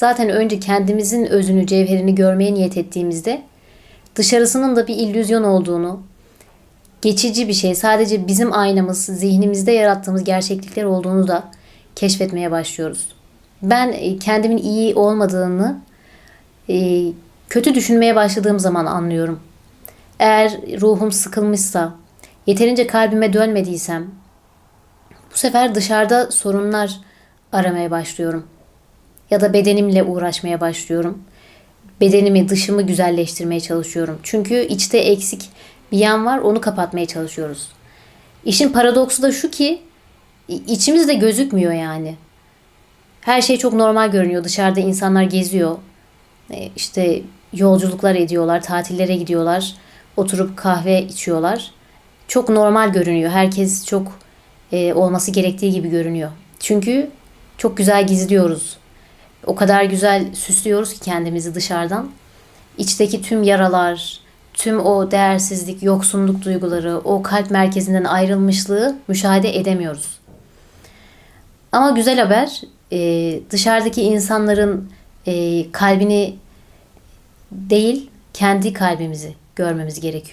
Zaten önce kendimizin özünü, cevherini görmeye niyet ettiğimizde dışarısının da bir illüzyon olduğunu, geçici bir şey, sadece bizim aynamız, zihnimizde yarattığımız gerçeklikler olduğunu da keşfetmeye başlıyoruz. Ben e, kendimin iyi olmadığını e, kötü düşünmeye başladığım zaman anlıyorum. Eğer ruhum sıkılmışsa, yeterince kalbime dönmediysem, bu sefer dışarıda sorunlar aramaya başlıyorum. Ya da bedenimle uğraşmaya başlıyorum. Bedenimi, dışımı güzelleştirmeye çalışıyorum. Çünkü içte eksik bir yan var, onu kapatmaya çalışıyoruz. İşin paradoksu da şu ki i- içimizde gözükmüyor yani. Her şey çok normal görünüyor. Dışarıda insanlar geziyor. E, işte yolculuklar ediyorlar, tatillere gidiyorlar. Oturup kahve içiyorlar. Çok normal görünüyor. Herkes çok e, olması gerektiği gibi görünüyor. Çünkü çok güzel gizliyoruz. O kadar güzel süslüyoruz ki kendimizi dışarıdan. İçteki tüm yaralar, tüm o değersizlik, yoksunluk duyguları, o kalp merkezinden ayrılmışlığı müşahede edemiyoruz. Ama güzel haber e, dışarıdaki insanların e, kalbini değil kendi kalbimizi görmemiz gerekiyor.